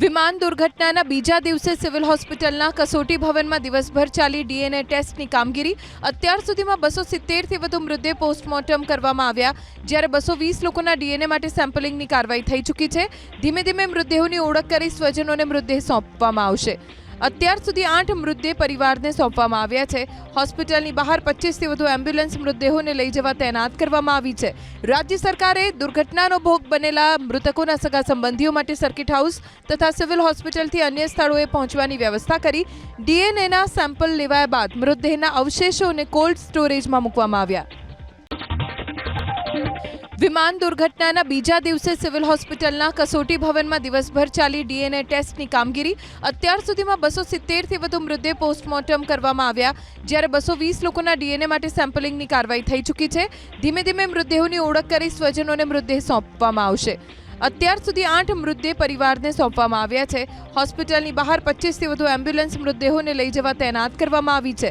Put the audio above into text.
વિમાન દુર્ઘટનાના બીજા દિવસે સિવિલ હોસ્પિટલના કસોટી ભવનમાં દિવસભર ચાલી ડીએનએ ટેસ્ટની કામગીરી. અત્યાર સુધીમાં બસો સિત્તેરથી વધુ મૃતદેહ પોસ્ટમોર્ટમ કરવામાં આવ્યા. જ્યારે બસો વીસ લોકોના ડીએનએ માટે સેમ્પલિંગની કાર્યવાહી થઈ ચૂકી છે. ધીમે ધીમે મૃતદેહોની ઓળખ કરી સ્વજનોને મૃતદેહ સોંપવામાં આવશે. અત્યાર સુધી આઠ મૃતદેહ પરિવારને સોંપવામાં આવ્યા છે. હોસ્પિટલની બહાર પચીસથી વધુ એમ્બ્યુલન્સ મૃતદેહોને લઈ જવા તૈનાત કરવામાં આવી છે. રાજ્ય સરકારે દુર્ઘટનાનો ભોગ બનેલા મૃતકોના સગા સંબંધીઓ માટે સર્કિટ હાઉસ તથા સિવિલ હોસ્પિટલથી અન્ય સ્થળોએ પહોંચવાની વ્યવસ્થા કરી. ડીએનએના સેમ્પલ લેવાયા બાદ મૃતદેહના અવશેષોને કોલ્ડ સ્ટોરેજમાં મૂકવામાં આવ્યા. વિમાન દુર્ઘટનાના બીજા દિવસે સિવિલ હોસ્પિટલના કસોટી ભવનમાં દિવસભર ચાલી ડીએનએ ટેસ્ટની કામગીરી. અત્યાર સુધીમાં બસો સિત્તેરથી વધુ મૃતદેહ પોસ્ટમોર્ટમ કરવામાં આવ્યા. જ્યારે બસો વીસ લોકોના ડીએનએ માટે સેમ્પલિંગની કાર્યવાહી થઈ ચૂકી છે. ધીમે ધીમે મૃતદેહોની ઓળખ કરી સ્વજનોને મૃતદેહ સોંપવામાં આવશે. અત્યાર સુધી આઠ મૃતદેહ પરિવારને સોંપવામાં આવ્યા છે. હોસ્પિટલની બહાર પચીસથી વધુ એમ્બ્યુલન્સ મૃતદેહોને લઈ જવા તૈનાત કરવામાં આવી છે.